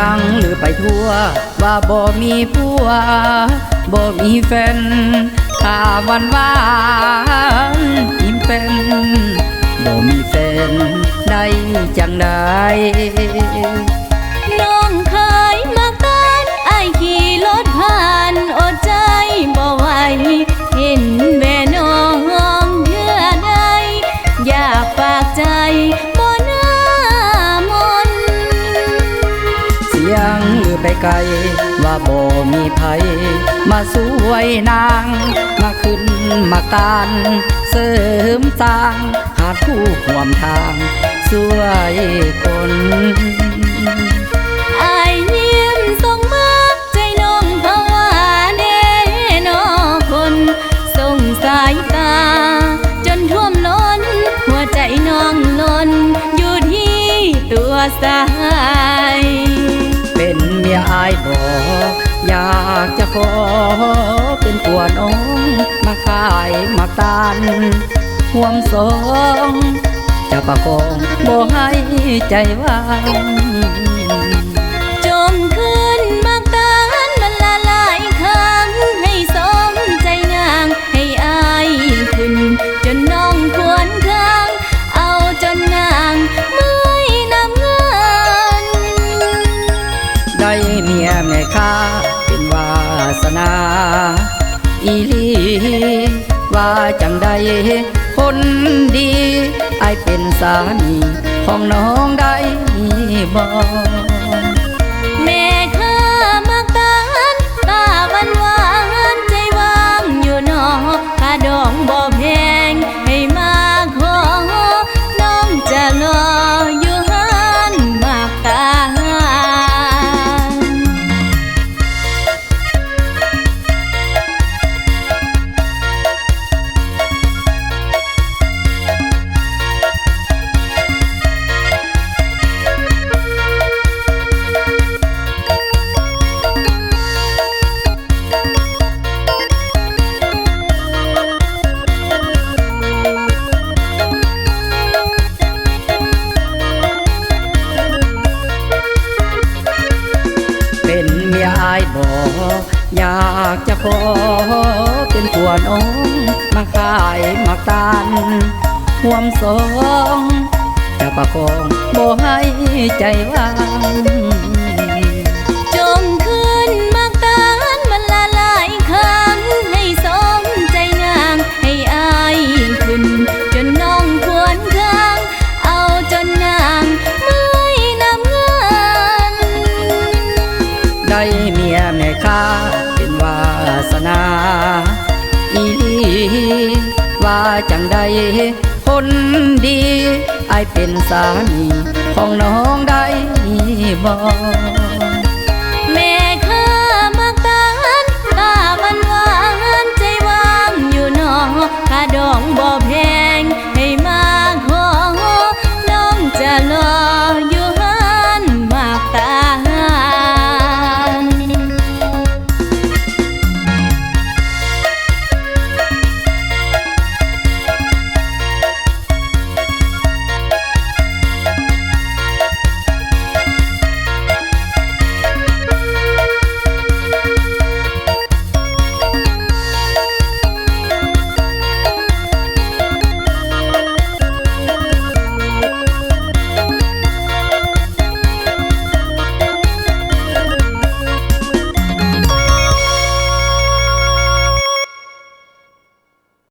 ยงหรือไปทั่ว ว่าบ่มีผัวบ่มีแฟนถ้าวันวานอิ่มเป็นบ่มีแฟนได้จังได้ ไปไกล ว่าบ่มีภัย มาสวยนาง มาขึ้นมาตาน เสริมสร้าง หาคู่ห่วมทาง สวยคนอายยิ้มส่งมาใจน้องภาวะแน่นอคนส่งสายตา จนท่วมล้น หัวใจน้องล้น อยู่ที่ตัวสา อกอยากจะขอเป็นตัวน้อง มาขายมาตานห่วมสอง จะประคองบ่ให้ใจว่างจมขึ้นมากตานมันละลายครั้งให้สมใจนางให้อายขึ้น จนน้องควรค้างเอาจนนางเมื่อยน้ำเงิน ได้เมียแม่ค้าเป็น วาสนา อีลีว่าจังใดคนดีไอเป็นสามีของน้องได้บอก บอกอยากจะขอเป็นผัวน้องมาขายมาตานห่วมสองจะประคองบ่ให้ใจว่าง ว่าจังใดคนดีไอเป็นสามีของน้องได้บอก